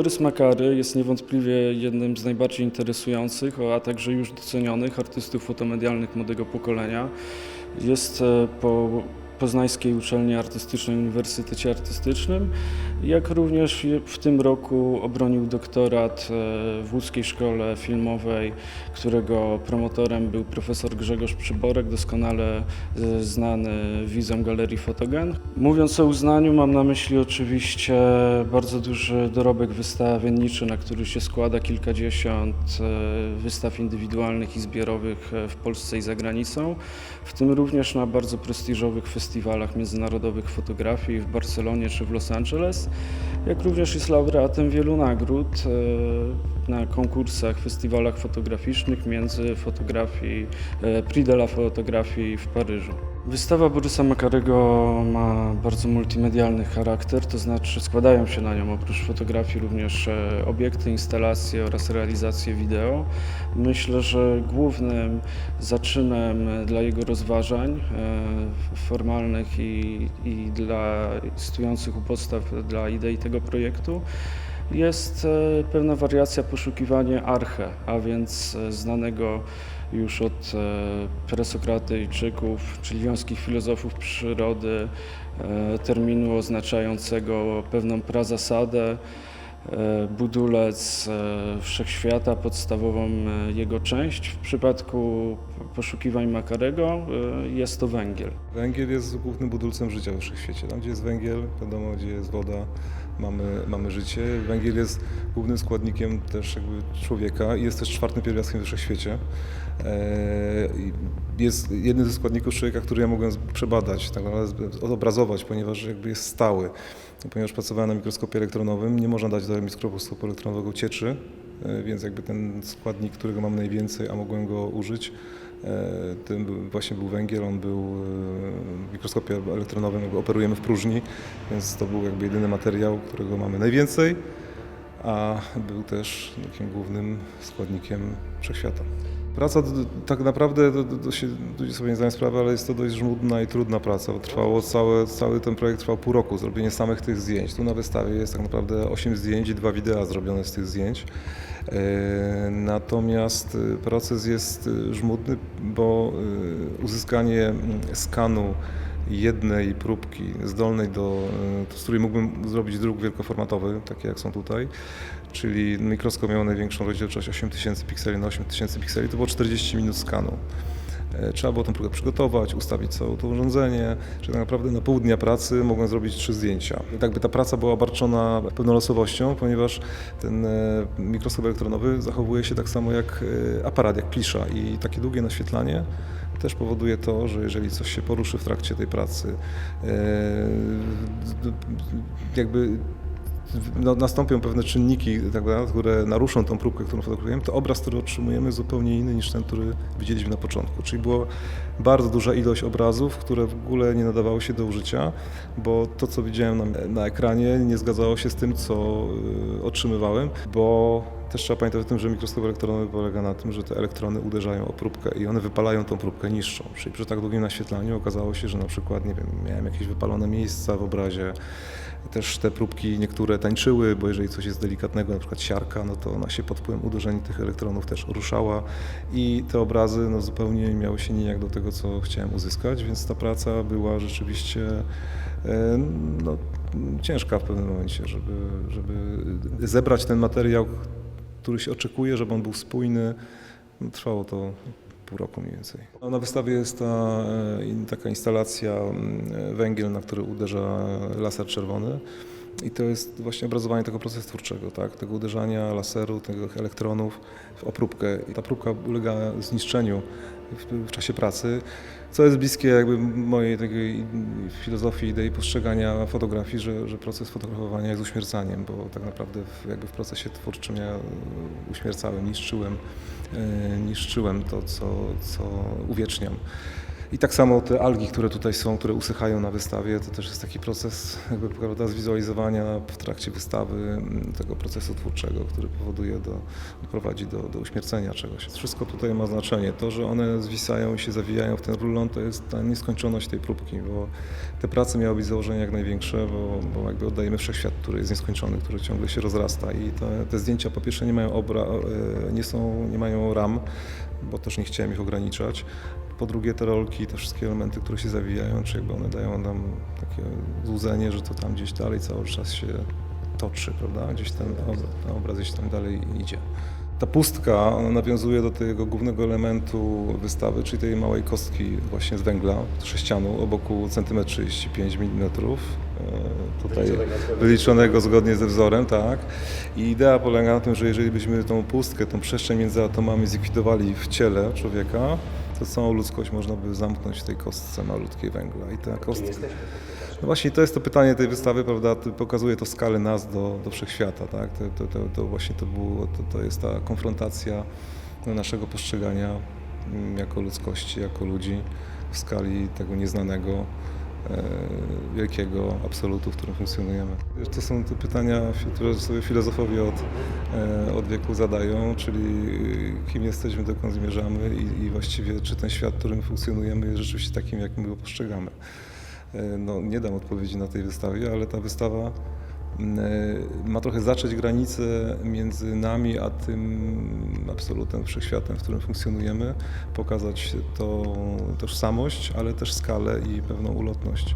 Borys Makary jest niewątpliwie jednym z najbardziej interesujących, a także już docenionych artystów fotomedialnych młodego pokolenia. Jest e, po Poznańskiej Uczelni Artystycznej Uniwersytecie Artystycznym, jak również w tym roku obronił doktorat e, w łódzkiej szkole filmowej, którego promotorem był profesor Grzegorz Przyborek, doskonale e, znany widzom Galerii Fotogen. Mówiąc o uznaniu, mam na myśli oczywiście bardzo duży dorobek wystawienniczy, na który się składa kilkadziesiąt e, wystaw indywidualnych i zbiorowych w Polsce i za granicą, w tym również na bardzo prestiżowych festiwalach międzynarodowych fotografii w Barcelonie czy w Los Angeles, jak również jest laureatem wielu nagród e, na konkursach, festiwalach fotograficznych między fotografii, e, Prix de la Fotografii w Paryżu. Wystawa Borysa Makarego ma bardzo multimedialny charakter, to znaczy składają się na nią oprócz fotografii również e, obiekty, instalacje oraz realizacje wideo. Myślę, że głównym zaczynem dla jego rozważań e, formalnych i, i dla stojących u podstaw dla idei tego projektu jest e, pewna wariacja poszukiwania arche, a więc e, znanego już od e, presokratyjczyków, czyli wiązkich filozofów przyrody, terminu oznaczającego pewną prazasadę, budulec wszechświata, podstawową jego część. W przypadku poszukiwań Makarego jest to węgiel. Węgiel jest głównym budulcem życia we wszechświecie. Tam, gdzie jest węgiel, wiadomo, gdzie jest woda, mamy, mamy życie. Węgiel jest głównym składnikiem też jakby człowieka i jest też czwartym pierwiastkiem we wszechświecie. E, Jest jednym ze składników człowieka, który ja mogłem przebadać, tak naprawdę obrazować, ponieważ jakby jest stały. Ponieważ pracowałem na mikroskopie elektronowym, nie można dać do mikroskopu elektronowego cieczy, e, więc jakby ten składnik, którego mam najwięcej, a mogłem go użyć, Tym był, właśnie był węgiel, on był e, w mikroskopie elektronowym, operujemy w próżni, więc to był jakby jedyny materiał, którego mamy najwięcej, a był też takim głównym składnikiem wszechświata. Praca tak naprawdę, to, to, się, ludzie sobie nie zdają sprawy, ale jest to dość żmudna i trudna praca. Trwało całe, cały ten projekt trwał pół roku, zrobienie samych tych zdjęć. Tu na wystawie jest tak naprawdę 8 zdjęć i dwa wideo zrobione z tych zdjęć. E, Natomiast e, proces jest e, żmudny, bo e, uzyskanie mm, skanu jednej próbki zdolnej do, e, z której mógłbym zrobić druk wielkoformatowy, takie jak są tutaj, czyli mikroskop miał największą rozdzielczość 8000 pikseli na 8000 pikseli, to było 40 minut skanu. E, Trzeba było tą próbkę przygotować, ustawić całe to urządzenie, czyli tak naprawdę na pół dnia pracy mogłem zrobić trzy zdjęcia. Tak by ta praca była obarczona pewną losowością, ponieważ ten e, mikroskop elektronowy zachowuje się tak samo jak e, aparat, jak plisza i takie długie naświetlanie też powoduje to, że jeżeli coś się poruszy w trakcie tej pracy, jakby nastąpią pewne czynniki, tak które naruszą tą próbkę, którą fotografujemy, to obraz, który otrzymujemy jest zupełnie inny niż ten, który widzieliśmy na początku. Czyli była bardzo duża ilość obrazów, które w ogóle nie nadawały się do użycia, bo to, co widziałem na, na ekranie, nie zgadzało się z tym, co y, otrzymywałem, bo też trzeba pamiętać o tym, że mikroskop elektronowy polega na tym, że te elektrony uderzają o próbkę i one wypalają tą próbkę, niszczą. Czyli przy tak długim naświetlaniu okazało się, że na przykład, nie wiem, miałem jakieś wypalone miejsca w obrazie, też te próbki niektóre tańczyły, bo jeżeli coś jest delikatnego, na przykład siarka, no to ona się pod wpływem uderzeń tych elektronów też ruszała i te obrazy no, zupełnie nie miały się nijak do tego, co chciałem uzyskać, więc ta praca była rzeczywiście e, no, ciężka w pewnym momencie, żeby, żeby zebrać ten materiał, który się oczekuje, żeby on był spójny. No, trwało to pół roku mniej więcej. Na wystawie jest ta e, taka instalacja mm, węgiel, na który uderza laser czerwony. I to jest właśnie obrazowanie tego procesu twórczego, tak? tego uderzania laseru, tych elektronów w opróbkę. I ta próbka ulega zniszczeniu w, w czasie pracy, co jest bliskie jakby mojej takiej filozofii, idei postrzegania fotografii, że, że proces fotografowania jest uśmiercaniem, bo tak naprawdę w, jakby w procesie twórczym ja e, uśmiercałem, niszczyłem, e, niszczyłem to, co, co uwieczniam. I tak samo te algi, które tutaj są, które usychają na wystawie, to też jest taki proces jakby prawda, zwizualizowania w trakcie wystawy m, tego procesu twórczego, który powoduje do, prowadzi do, do uśmiercenia czegoś. Wszystko tutaj ma znaczenie. To, że one zwisają i się zawijają w ten rulon, to jest ta nieskończoność tej próbki, bo te prace miały być założenia jak największe, bo, bo jakby oddajemy wszechświat, który jest nieskończony, który ciągle się rozrasta i te, te zdjęcia po pierwsze nie mają, obra, e, nie, są, nie mają ram, bo też nie chciałem ich ograniczać. Po drugie te rolki, te wszystkie elementy, które się zawijają, czy jakby one dają nam takie złudzenie, że to tam gdzieś dalej cały czas się toczy, prawda? Gdzieś ten obraz, ten obraz gdzieś tam dalej idzie. Ta pustka ona nawiązuje do tego głównego elementu wystawy, czyli tej małej kostki właśnie z węgla, sześcianu, o boku centymetr 35 mm. E, Tutaj wyliczonego zgodnie ze wzorem, tak. I idea polega na tym, że jeżeli byśmy tą pustkę, tą przestrzeń między atomami zlikwidowali w ciele człowieka, to całą ludzkość można by zamknąć w tej kostce malutkiej węgla. I ta kostka... No właśnie to jest to pytanie tej wystawy, prawda? Pokazuje to skalę nas do, do wszechświata, tak? To, to, to, to właśnie to, było, to, to jest ta konfrontacja naszego postrzegania mm, jako ludzkości, jako ludzi w skali tego nieznanego, e, wielkiego absolutu, w którym funkcjonujemy. To są te pytania, które sobie filozofowie od, e, od wieku zadają, czyli kim jesteśmy, dokąd zmierzamy i, i właściwie czy ten świat, w którym funkcjonujemy jest rzeczywiście takim, jak my go postrzegamy. E, No, nie dam odpowiedzi na tej wystawie, ale ta wystawa ma trochę zacząć granicę między nami a tym absolutem, wszechświatem, w którym funkcjonujemy, pokazać tą tożsamość, ale też skalę i pewną ulotność.